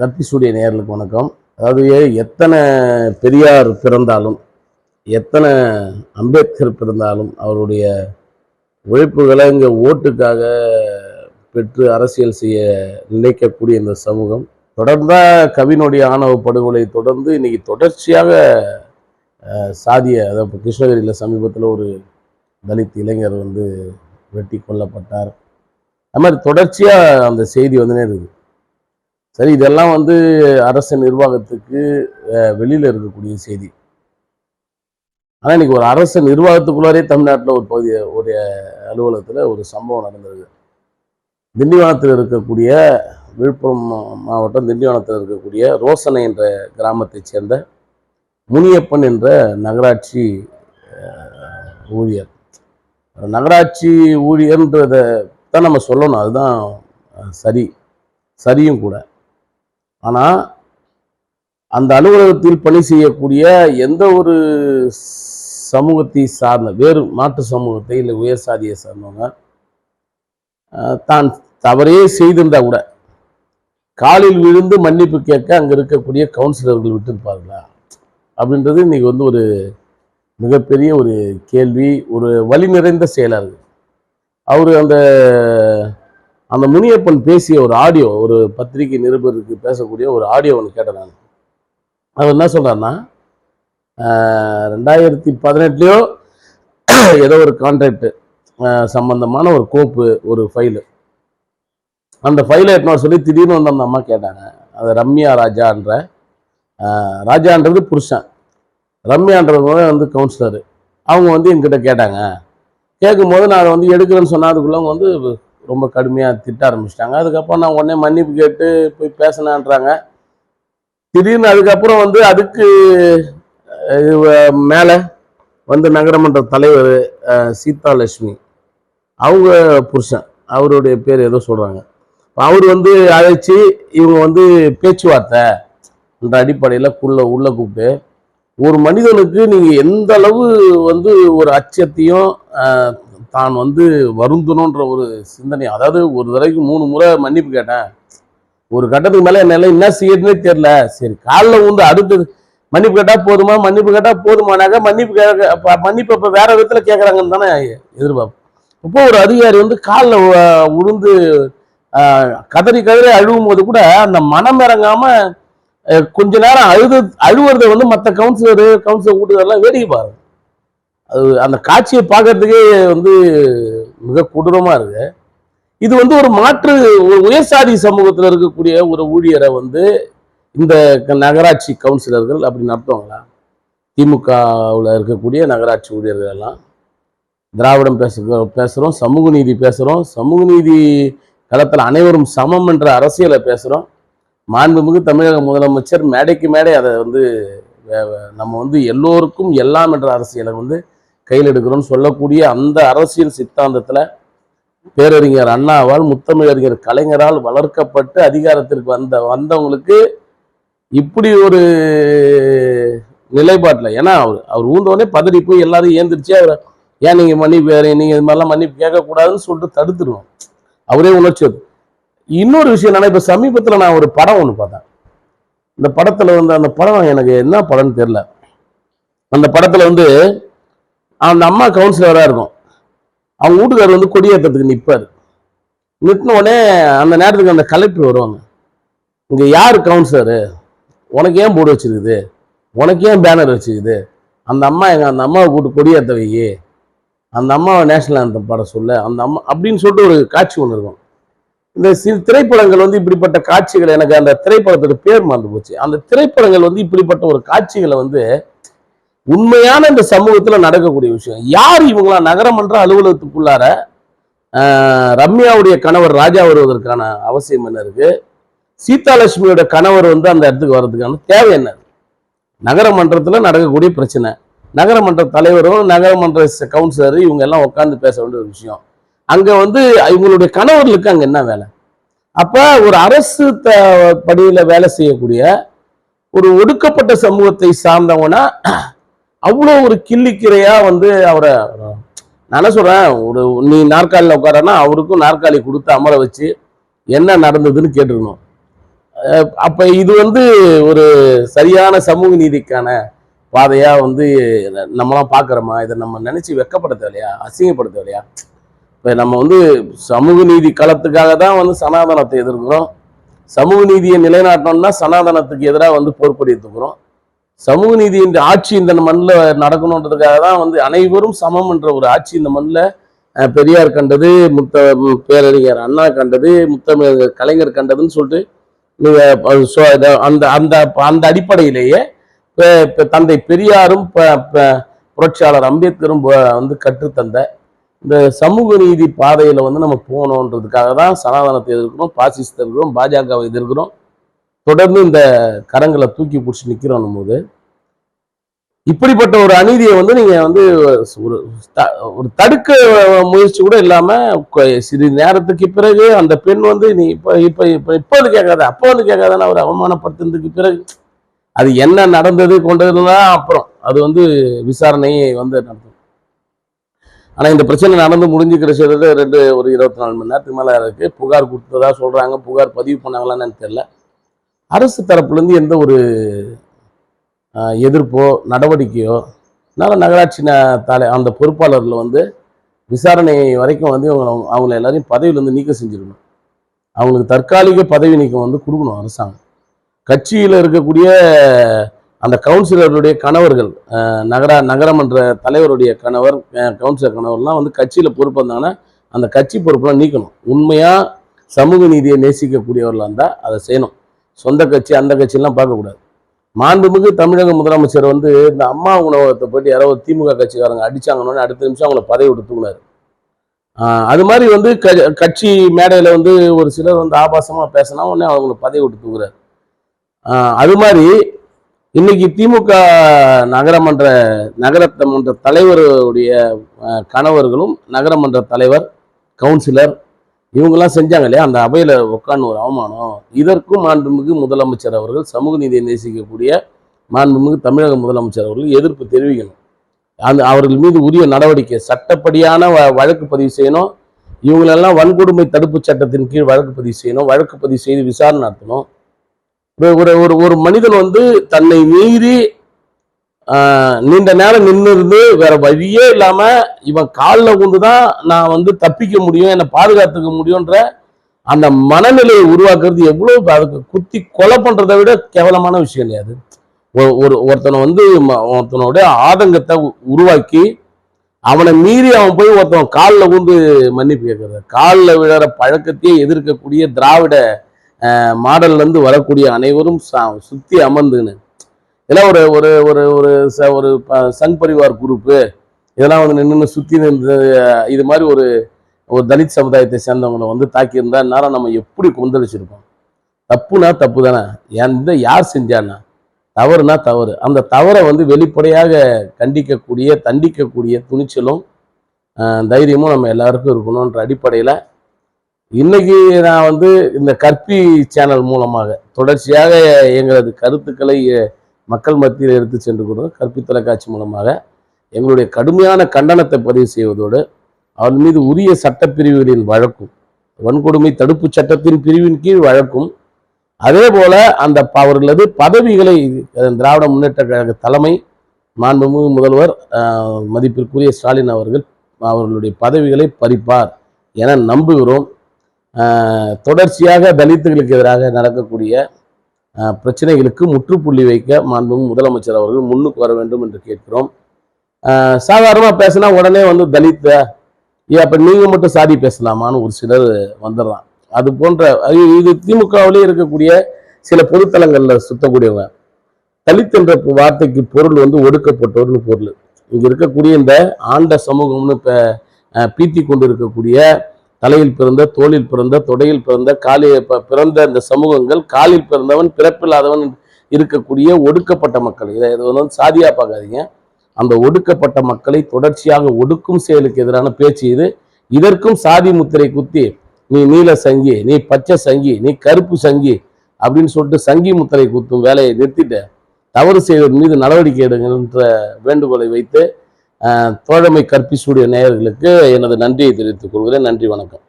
கற்பிசூடிய நேர்களுக்கு வணக்கம். அதாவது எத்தனை பெரியார் பிறந்தாலும் எத்தனை அம்பேத்கர் பிறந்தாலும் அவருடைய உழைப்புகளை இங்கே ஓட்டுக்காக பெற்று அரசியல் செய்ய நினைக்கக்கூடிய இந்த சமூகம் தொடர்ந்தாக கவினுடைய ஆணவ படுகொலை தொடர்ந்து இன்னைக்கு தொடர்ச்சியாக சாதிய அதாவது இப்போ கிருஷ்ணகிரியில் சமீபத்தில் ஒரு தலித் இளைஞர் வந்து வெட்டி கொல்லப்பட்டார். அது மாதிரி தொடர்ச்சியாக அந்த செய்தி வந்துனே இருக்குது. சரி இதெல்லாம் வந்து அரசு நிர்வாகத்துக்கு வெளியில் இருக்கக்கூடிய செய்தி. ஆனால் இன்னைக்கு ஒரு அரசு நிர்வாகத்துக்குள்ளாரே தமிழ்நாட்டில் ஒரு பகுதி ஒரு அலுவலகத்தில் ஒரு சம்பவம் நடந்திருக்கு. திண்டிவனத்தில் இருக்கக்கூடிய விழுப்புரம் மாவட்டம் திண்டிவனத்தில் இருக்கக்கூடிய ரோசனை என்ற கிராமத்தைச் சேர்ந்த முனியப்பன் என்ற நகராட்சி ஊழியர். நகராட்சி ஊழியர்ன்றதை தான் நம்ம சொல்லணும். அதுதான் சரி. சரியும் கூட. ஆனால் அந்த அலுவலகத்தில் பணி செய்யக்கூடிய எந்த ஒரு சமூகத்தை சார்ந்த வேறு மாற்று சமூகத்தை இல்லை உயர் சாதியை சார்ந்தவங்க தான் தவறே செய்திருந்தா கூட காலில் விழுந்து மன்னிப்பு கேட்க அங்கே இருக்கக்கூடிய கவுன்சிலர்கள் விட்டுருப்பார்களா? அப்படின்றது இன்றைக்கி வந்து ஒரு மிகப்பெரிய ஒரு கேள்வி ஒரு வழி நிறைந்த செயலாக இருக்குது அவர் அந்த அந்த முனியப்பன் பேசிய ஒரு ஆடியோ ஒரு பத்திரிகை நிருபருக்கு பேசக்கூடிய ஒரு ஆடியோ ஒன்று கேட்டேன் நான். அவர் என்ன சொல்கிறாருன்னா ரெண்டாயிரத்தி பதினெட்டுலேயோ ஏதோ ஒரு கான்ட்ராக்டு சம்பந்தமான ஒரு கோப்பு ஒரு ஃபைலு அந்த ஃபைலை எட்டுன்னு சொல்லி திடீர்னு வந்து அந்த அம்மா கேட்டாங்க. அது ரம்யா ராஜான்ற ராஜான்றது புருஷன். ரம்யான்றவங்க வந்து கவுன்சிலரு அவங்க வந்து என்கிட்ட கேட்டாங்க. கேட்கும்போது நான் அதை வந்து எடுக்கிறேன்னு சொன்னா வந்து ரொம்ப கடுமையாக திட்ட ஆரம்பிச்சிட்டாங்க. அதுக்கப்புறம் நான் உடனே மன்னிப்பு கேட்டு போய் பேசினான்றாங்க. திடீர்னு அதுக்கப்புறம் வந்து அதுக்கு மேலே வந்து நகரமன்ற தலைவர் அஹ், சீதாலட்சுமி. அவங்க புருஷன் அவருடைய பேர் ஏதோ சொல்கிறாங்க அவர் வந்து அழைச்சி இவங்க வந்து பேச்சுவார்த்தை என்ற அடிப்படையில் குள்ள உள்ளே கூப்பிட்டு ஒரு மனிதனுக்கு நீங்கள் எந்த அளவு வந்து ஒரு அச்சத்தையும் தான் வந்து வருந்தணுன்ற ஒரு சிந்தனை. அதாவது ஒரு தடவைக்கு மூணு முறை மன்னிப்பு கேட்டேன். ஒரு கட்டத்துக்கு மேலே என்னால் என்ன செய்யறதுனே தெரில சரி காலில் வந்து அடுத்தது மன்னிப்பு கேட்டால் போதுமா? மன்னிப்பு கேட்டால் போதுமானாக்க மன்னிப்பு கேட்க மன்னிப்பு இப்போ வேற விதத்தில் கேட்குறாங்கன்னு தானே எதிர்பார்ப்பு. இப்போ ஒரு அதிகாரி வந்து காலில் உளுந்து கதறி கதறி அழுவும் போது கூட அந்த மனம் இறங்காம கொஞ்ச நேரம் அழுது அழுவுறதை வந்து மற்ற கவுன்சிலரு கவுன்சிலர் கூட்டுறதெல்லாம் வேடிக்கை பாருங்க. அது அந்த காட்சியை பார்க்கறதுக்கே வந்து மிக கொடூரமாக இருக்கு. இது வந்து ஒரு மாற்று ஒரு உயர்சாதி சமூகத்தில் இருக்கக்கூடிய ஒரு ஊழியரை வந்து இந்த க- நகராட்சி கவுன்சிலர்கள் அப்படி நடத்துவாங்களா? திமுகவில் இருக்கக்கூடிய நகராட்சி ஊழியர்கள் எல்லாம் திராவிடம் பேச பேசுகிறோம் சமூக நீதி பேசுகிறோம் சமூக நீதி களத்தில் அனைவரும் சமம் என்ற அரசியலை பேசுகிறோம் மாண்புமிகு தமிழக முதலமைச்சர் மேடைக்கு மேடை அதை வந்து நம்ம வந்து எல்லோருக்கும் எல்லாம் என்ற அரசியலை வந்து கையில் எடுக்கிறோம்னு சொல்லக்கூடிய அந்த அரசியல் சித்தாந்தத்தில் பேரறிஞர் அண்ணாவால் முத்தமிழறிஞர் கலைஞரால் வளர்க்கப்பட்டு அதிகாரத்திற்கு வந்த வந்தவங்களுக்கு இப்படி ஒரு நிலைப்பாட்டில் ஏன்னா அவர் அவர் ஊந்தவொடனே பதறி போய் எல்லாரும் ஏந்திரிச்சு அவர் ஏன் நீங்கள் மன்னிப்பு வேறு நீங்கள் இது மாதிரிலாம் மன்னிப்பு கேட்கக்கூடாதுன்னு சொல்லிட்டு தடுத்துருவோம் அவரே உணர்ச்சி இன்னொரு விஷயம் என்னன்னா இப்போ சமீபத்தில் நான் ஒரு படம் ஒன்று பார்த்தேன். இந்த படத்தில் வந்து அந்த படம் எனக்கு என்ன படம்னு தெரில அந்த படத்தில் வந்து அந்த அம்மா கவுன்சிலராக இருக்கும். அவங்க வீட்டுக்காரர் வந்து கொடியேற்றத்துக்கு நிற்பார் நிறுத்தின உடனே அந்த நேரத்துக்கு அந்த கலெக்டர் வருவாங்க. இங்கே யார் கவுன்சிலரு உனக்கு ஏன் போர்டு வச்சிருக்குது? உனக்கு ஏன் பேனர் வச்சுருக்குது? அந்த அம்மா எங்கள் அந்த அம்மாவை கூட்டு கொடியேற்ற வையி. அந்த அம்மாவை நேஷனல் ஆந்தம் பாட சொல்ல. அந்த அம்மா அப்படின்னு சொல்லிட்டு ஒரு காட்சி ஒன்று இருக்கும். இந்த சிறு திரைப்படங்கள் வந்து இப்படிப்பட்ட காட்சிகள் எனக்கு அந்த திரைப்படத்தோட பேர் மறந்து போச்சு. அந்த திரைப்படங்கள் வந்து இப்படிப்பட்ட ஒரு காட்சிகளை வந்து உண்மையான இந்த சமூகத்துல நடக்கக்கூடிய விஷயம். யார் இவங்களாம் நகரமன்ற அலுவலகத்துக்குள்ளார ரம்யாவுடைய கணவர் ராஜா வருவதற்கான அவசியம் என்ன இருக்கு? சீதாலட்சுமியோட கணவர் வந்து அந்த இடத்துக்கு வர்றதுக்கான தேவை என்ன? நகரமன்றத்தில் நடக்கக்கூடிய பிரச்சனை. நகரமன்ற தலைவரும் நகரமன்ற கவுன்சிலர் இவங்க எல்லாம் உட்காந்து பேச வேண்டிய ஒரு விஷயம். அங்கே வந்து இவங்களுடைய கணவர்களுக்கு அங்கே என்ன வேலை? அப்போ ஒரு அரசு த படியில் வேலை செய்யக்கூடிய ஒரு ஒடுக்கப்பட்ட சமூகத்தை சார்ந்தவனா அவ்வளோ ஒரு கிள்ளிக்கிறையா வந்து அவரை நான் சொல்கிறேன் ஒரு நீ நாற்காலியில் உட்காரனா அவருக்கும் நாற்காலி கொடுத்து அமர வச்சு என்ன நடந்ததுன்னு கேட்டுக்கணும். அப்போ இது வந்து ஒரு சரியான சமூக நீதிக்கான பாதையாக வந்து நம்மளாம் பார்க்குறோமா இதை நம்ம நினச்சி வெக்கப்பட தேவையா அசிங்கப்பட தேவையா இப்போ நம்ம வந்து சமூக நீதி களத்துக்காக தான் வந்து சனாதனத்தை எதிர்க்கிறோம். சமூக நீதியை நிலைநாட்டணும்னா சனாதனத்துக்கு எதிராக வந்து போர்க்கொடித்துக்கிறோம் சமூக நீதி என்ற ஆட்சி இந்த மண்ணில் நடக்கணுன்றதுக்காக தான் வந்து அனைவரும் சமம் என்ற ஒரு ஆட்சி இந்த மண்ணில் பெரியார் கண்டது முத்த பேரறிஞர் அண்ணா கண்டது முத்தமிழர் கலைஞர் கண்டதுன்னு சொல்லிட்டு நீங்க அந்த அந்த அந்த அடிப்படையிலேயே இப்போ தந்தை பெரியாரும் புரட்சியாளர் அம்பேத்கரும் வந்து கற்றுத்தந்த இந்த சமூக நீதி பாதையில் வந்து நம்ம போகணுன்றதுக்காக தான் சனாதனத்தை எதிர்க்கிறோம் பாசிசத்தை எதிர்க்கிறோம் பாஜகவை எதிர்க்கிறோம். தொடர்ந்து இந்த கரங்களை தூக்கி பிடிச்சி நிற்கிறோம் போது இப்படிப்பட்ட ஒரு அநீதியை வந்து நீங்க வந்து ஒரு ஒரு தடுக்க முயற்சி கூட இல்லாம சிறிது நேரத்துக்கு பிறகு அந்த பெண் வந்து நீ இப்ப இப்ப இப்ப இப்ப வந்து கேட்காத அப்போ வந்து கேட்காதான்னு அவர் அவமானப்படுத்தினதுக்கு பிறகு அது என்ன நடந்தது கொண்டதுன்னா அப்புறம் அது வந்து விசாரணையை வந்து நடத்தும். ஆனா இந்த பிரச்சனை நடந்து முடிஞ்சுக்கிற சொல்றது ரெண்டு ஒரு இருபத்தி நாலு மணி நேரத்துக்கு மேல இருக்கு. புகார் கொடுத்ததா சொல்றாங்க புகார் பதிவு பண்ணாங்களான்னு எனக்கு தெரியல. அரசு தரப்புலேருந்து எந்த ஒரு எதிர்ப்போ நடவடிக்கையோ நல்ல நகராட்சி தலை அந்த பொறுப்பாளர்கள் வந்து விசாரணை வரைக்கும் வந்து இவங்க அவங்கள எல்லாரையும் பதவியிலேருந்து நீக்கம் செஞ்சிருக்கணும். அவங்களுக்கு தற்காலிக பதவி நீக்கம் வந்து கொடுக்கணும் அரசாங்கம். கட்சியில் இருக்கக்கூடிய அந்த கவுன்சிலருடைய கணவர்கள் நகரா நகர நகரமன்ற தலைவருடைய கணவர் கவுன்சிலர் கணவர்லாம் வந்து கட்சியில் பொறுப்பு வந்தாங்கன்னா அந்த கட்சி பொறுப்பெல்லாம் நீக்கணும். உண்மையாக சமூக நீதியை நேசிக்கக்கூடியவர்களாக இருந்தால் அதை செய்யணும். சொந்த கட்சி அந்த கட்சியெல்லாம் பார்க்கக்கூடாது. மாண்புமிகு தமிழக முதலமைச்சர் வந்து இந்த அம்மா உணவகத்தை போயிட்டு யாரோ ஒரு திமுக கட்சிக்காரங்க அடிச்சாங்கன்னு அடுத்த நிமிஷம் அவங்கள பதவி விட்டு தூங்கினார் அது மாதிரி வந்து க கட்சி மேடையில் வந்து ஒரு சிலர் வந்து ஆபாசமாக பேசினா உடனே அவங்கள பதவி விட்டு தூங்குறாரு அது மாதிரி இன்னைக்கு திமுக நகரமன்ற நகரமன்ற தலைவருடைய கணவர்களும் நகரமன்ற தலைவர் கவுன்சிலர் இவங்கெல்லாம் செஞ்சாங்க இல்லையா? அந்த அவையில் உட்காந்து ஒரு அவமானம். இதற்கும் மாண்புமிகு முதலமைச்சர் அவர்கள் சமூக நீதியை நேசிக்கக்கூடிய மாண்புமிகு தமிழக முதலமைச்சர் அவர்கள் எதிர்ப்பு தெரிவிக்கணும். அந்த அவர்கள் மீது உரிய நடவடிக்கை சட்டப்படியான வ- வழக்கு பதிவு செய்யணும். இவங்களெல்லாம் வன்கொடுமை தடுப்பு சட்டத்தின் கீழ் வழக்கு பதிவு செய்யணும் வழக்கு பதிவு செய்து விசாரணை நடத்தணும். ஒரு- ஒரு ஒரு மனிதன் வந்து தன்னை மீறி நீண்ட நேரம் நின்று இருந்து வேற வழியே இல்லாம இவன் காலில் கொண்டு தான் நான் வந்து தப்பிக்க முடியும் என்னை பாதுகாத்துக்க முடியுன்ற அந்த மனநிலையை உருவாக்குறது எவ்வளவு அதுக்கு குத்தி கொலை பண்றதை விட கேவலமான விஷயம் இல்லையா அது? ஒரு- ஒரு ஒருத்தனை வந்து ம- ஒருத்தனோட ஆதங்கத்தை உ- உருவாக்கி அவனை மீறி அவன் போய் ஒருத்தன் காலில் கொண்டு மன்னிப்பு கேட்கறது காலில் விழற பழக்கத்தையே எதிர்க்கக்கூடிய திராவிட மாடல்லேருந்து மாடல்ல இருந்து வரக்கூடிய அனைவரும் ச- சுத்தி அமர்ந்துன்னு இதெல்லாம் ஒரு ஒரு ஒரு ஒரு ச- ஒரு ப- சங் பரிவார் குரூப்பு இதெல்லாம் வந்து நின்று சுற்றி நின்று இது மாதிரி ஒரு ஒரு தலித் சமுதாயத்தை சேர்ந்தவங்களை வந்து தாக்கியிருந்தா நேரம் நம்ம எப்படி கொந்தளிச்சிருப்போம்? தப்புனா தப்பு தானே? எந்த யார் செஞ்சானா தவறுனா தவறு. அந்த தவறை வந்து வெளிப்படையாக கண்டிக்கக்கூடிய தண்டிக்கக்கூடிய துணிச்சலும் தைரியமும் நம்ம எல்லாருக்கும் இருக்கணுன்ற அடிப்படையில் இன்னைக்கு நான் வந்து இந்த கற்பி சேனல் மூலமாக தொடர்ச்சியாக எங்களது கருத்துக்களை மக்கள் மத்தியில் எடுத்து சென்று கொண்டு கற்பித்தலை காட்சி மூலமாக எங்களுடைய கடுமையான கண்டனத்தை பதிவு செய்வதோடு அவன் மீது உரிய சட்டப்பிரிவுகளின் வழக்கும் வன்கொடுமை தடுப்பு சட்டத்தின் பிரிவின் கீழ் வழக்கும் அதே போல அந்த அவர்களது பதவிகளை திராவிட முன்னேற்ற கழக தலைமை மாண்புமிகு முதல்வர் மதிப்பிற்குரிய ஸ்டாலின் அவர்கள் அவர்களுடைய பதவிகளை பறிப்பார் என நம்புகிறோம். தொடர்ச்சியாக தலித்துகளுக்கு எதிராக நடக்கக்கூடிய பிரச்சனைகளுக்கு முற்றுப்புள்ளி வைக்க மாண்பும் முதலமைச்சர் அவர்கள் முன்னுக்கு வர வேண்டும் என்று கேட்கிறோம். சாதாரணமாக பேசினா உடனே வந்து தலித்த ஏ அப்போ நீங்கள் மட்டும் சாதி பேசலாமான்னு ஒரு சிலர் வந்துடுறான். அது போன்ற இது திமுகவிலே இருக்கக்கூடிய சில பொதுத்தலங்களில் சுத்தக்கூடியவங்க. தலித் என்ற வார்த்தைக்கு பொருள் வந்து ஒடுக்கப்பட்டோர்னு பொருள். இங்கே இருக்கக்கூடிய இந்த ஆண்ட சமூகம்னு இப்போ பீத்தி கொண்டு இருக்கக்கூடிய தலையில் பிறந்த தோளில் பிறந்த தொடையில் பிறந்த காலில் ப- பிறந்த இந்த சமூகங்கள் காலில் பிறந்தவன் பிறப்பில்லாதவன் இருக்கக்கூடிய ஒடுக்கப்பட்ட மக்கள். இதை இது வந்து சாதியாக பார்க்காதீங்க. அந்த ஒடுக்கப்பட்ட மக்களை தொடர்ச்சியாக ஒடுக்கும் செயலுக்கு எதிரான பேச்சு இது. இதற்கும் சாதி முத்திரை குத்தி நீ நீல சங்கி நீ பச்சை சங்கி நீ கருப்பு சங்கி அப்படின்னு சொல்லிட்டு சங்கி முத்திரை குத்தும் வேலையை நிறுத்திட்டு தவறு செய்வதன் மீது நடவடிக்கை எடுங்கன்ற வேண்டுகோளை வைத்து தோழமை கற்பிசூடிய நேயர்களுக்கு எனது நன்றியை தெரிவித்துக் கொள்கிறேன். நன்றி வணக்கம்.